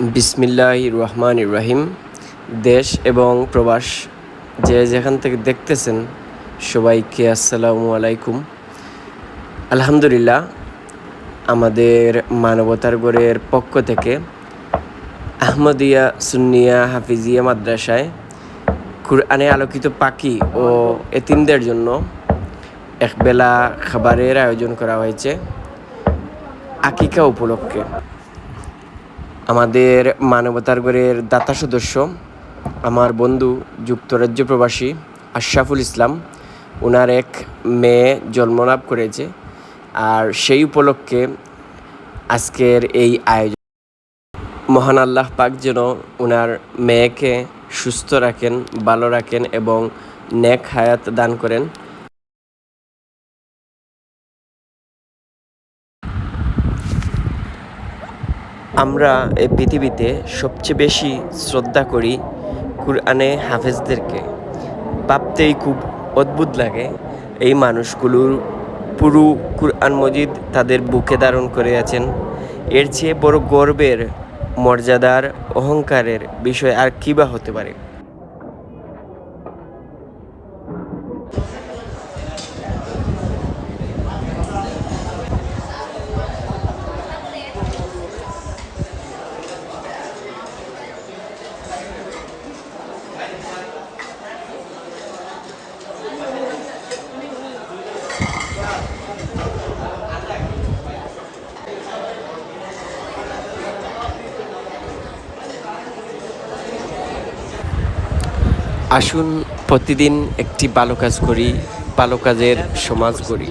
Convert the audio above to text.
বিসমিল্লাহ রহমান ইব্রাহিম দেশ এবং প্রবাস যে যেখান থেকে দেখতেছেন সবাইকে আসসালামু আলাইকুম। আলহামদুলিল্লাহ, আমাদের মানবতার গড়ের পক্ষ থেকে আহমদিয়া সুন্নিয়া হাফিজিয়া মাদ্রাসায় কুরআনে আলোকিত পাখি ও এতিমদের জন্য একবেলা খাবারের আয়োজন করা হয়েছে। আকিকা উপলক্ষে। আমাদের মানবতার গড়ের দাতা সদস্য, আমার বন্ধু, যুক্তরাজ্য প্রবাসী আশরাফুল ইসলাম। ওনার এক মেয়ে জন্মলাভ করেছে আর সেই উপলক্ষে আজকের এই আয়োজন। মহান আল্লাহ পাক যেন ওনার মেয়েকে সুস্থ রাখেন, ভালো রাখেন এবং নেক হায়াত দান করেন। আমরা এই পৃথিবীতে সবচেয়ে বেশি শ্রদ্ধা করি কুরআনে হাফেজদেরকে। ভাবতেই খুব অদ্ভুত লাগে এই মানুষগুলোর পুরো কুরআন মজিদ তাদের বুকে ধারণ করে আছেন। এর চেয়ে বড় গর্বের, মর্যাদার, অহংকারের বিষয় আর কী বা হতে পারে? আসুন প্রতিদিন একটি ভালো কাজ করি ভালো কাজের সমাজ করি